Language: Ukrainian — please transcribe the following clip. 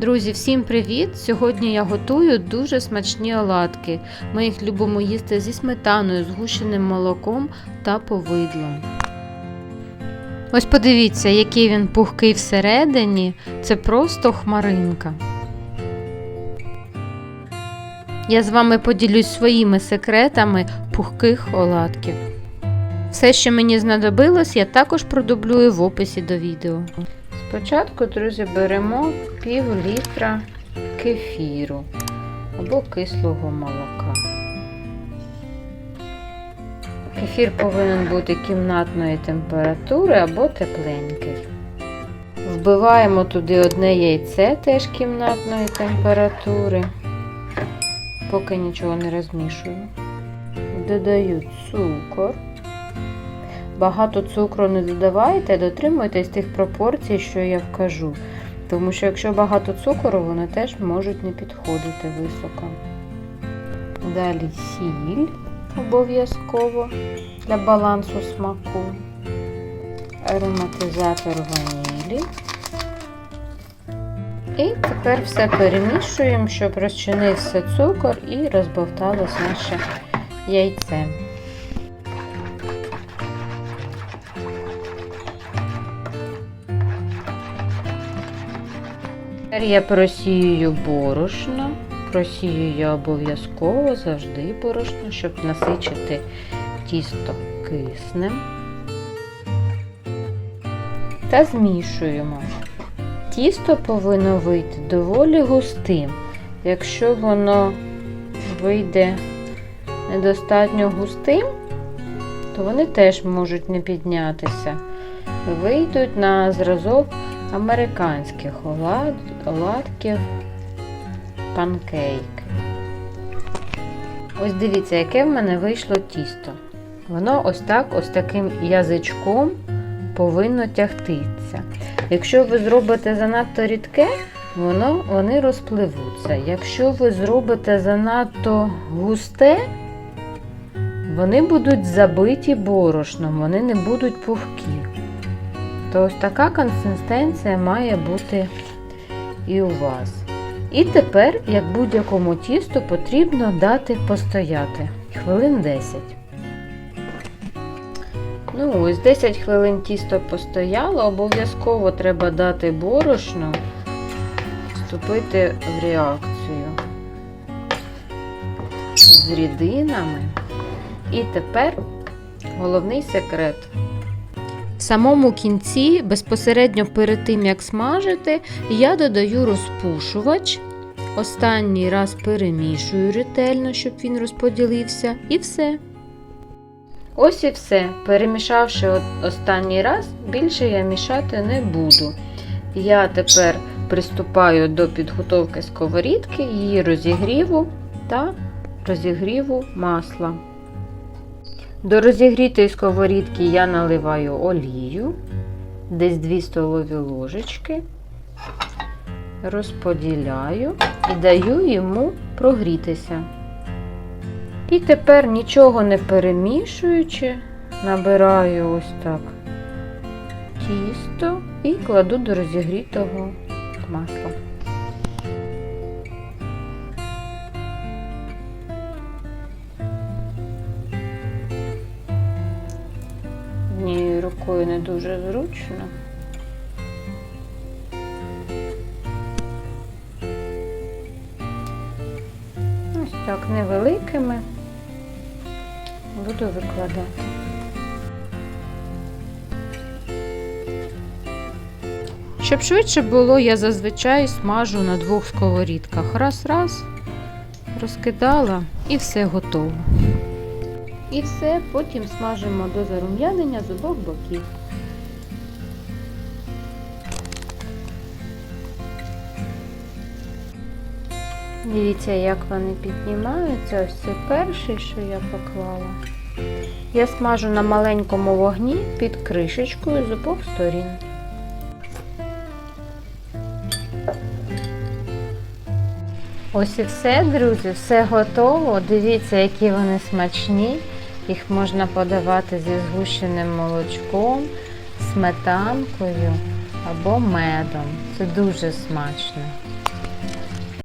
Друзі, всім привіт! Сьогодні я готую дуже смачні оладки. Ми їх любимо їсти зі сметаною, згущеним молоком та повидлом. Ось подивіться, який він пухкий всередині. Це просто хмаринка. Я з вами поділюсь своїми секретами пухких оладків. Все, що мені знадобилось, я також продублюю в описі до відео. Спочатку, друзі, беремо пів літра кефіру або кислого молока. Кефір повинен бути кімнатної температури або тепленький. Вбиваємо туди одне яйце теж кімнатної температури, поки нічого не розмішую. Додаю цукор. Багато цукру не додавайте, дотримуйтесь тих пропорцій, що я вкажу. Тому що якщо багато цукру, вони теж можуть не підходити високо. Далі сіль обов'язково для балансу смаку, ароматизатор ванілі. І тепер все перемішуємо, щоб розчинився цукор і розбовталось наше яйце. Тепер я просіюю борошно. Просію я обов'язково завжди борошно, щоб насичити тісто киснем. Та змішуємо. Тісто повинно вийти доволі густим. Якщо воно вийде недостатньо густим, то вони теж можуть не піднятися. Вийдуть на зразок американських олад, оладків панкейк. Ось дивіться, яке в мене вийшло тісто. Воно ось так, ось таким язичком повинно тягтися. Якщо ви зробите занадто рідке, воно, вони розпливуться. Якщо ви зробите занадто густе, вони будуть забиті борошном, вони не будуть пухкі. То ось така консистенція має бути і у вас. І тепер, як будь-якому тісту, потрібно дати постояти хвилин 10. Ну, ось 10 хвилин тісто постояло, обов'язково треба дати борошно, вступити в реакцію з рідинами. І тепер головний секрет. В самому кінці, безпосередньо перед тим, як смажити, я додаю розпушувач. Останній раз перемішую ретельно, щоб він розподілився, і все. Ось і все. Перемішавши останній раз, більше я мішати не буду. Я тепер приступаю до підготовки сковорідки, її розігріву та розігріву масла. До розігрітої сковорідки я наливаю олію, десь 2 столові ложечки, розподіляю і даю йому прогрітися. І тепер нічого не перемішуючи, набираю ось так тісто і кладу до розігрітого масла. Рукою не дуже зручно. Ось так невеликими буду викладати. Щоб швидше було, я зазвичай смажу на двох сковорідках. Раз-раз, розкидала і все готово. І все, потім смажимо до зарум'янення з обох боків. Дивіться, як вони піднімаються. Ось це перший, що я поклала. Я смажу на маленькому вогні під кришечкою з обох сторін. Ось і все, друзі, все готово. Дивіться, які вони смачні. Їх можна подавати зі згущеним молочком, сметанкою. або медом. Це дуже смачно.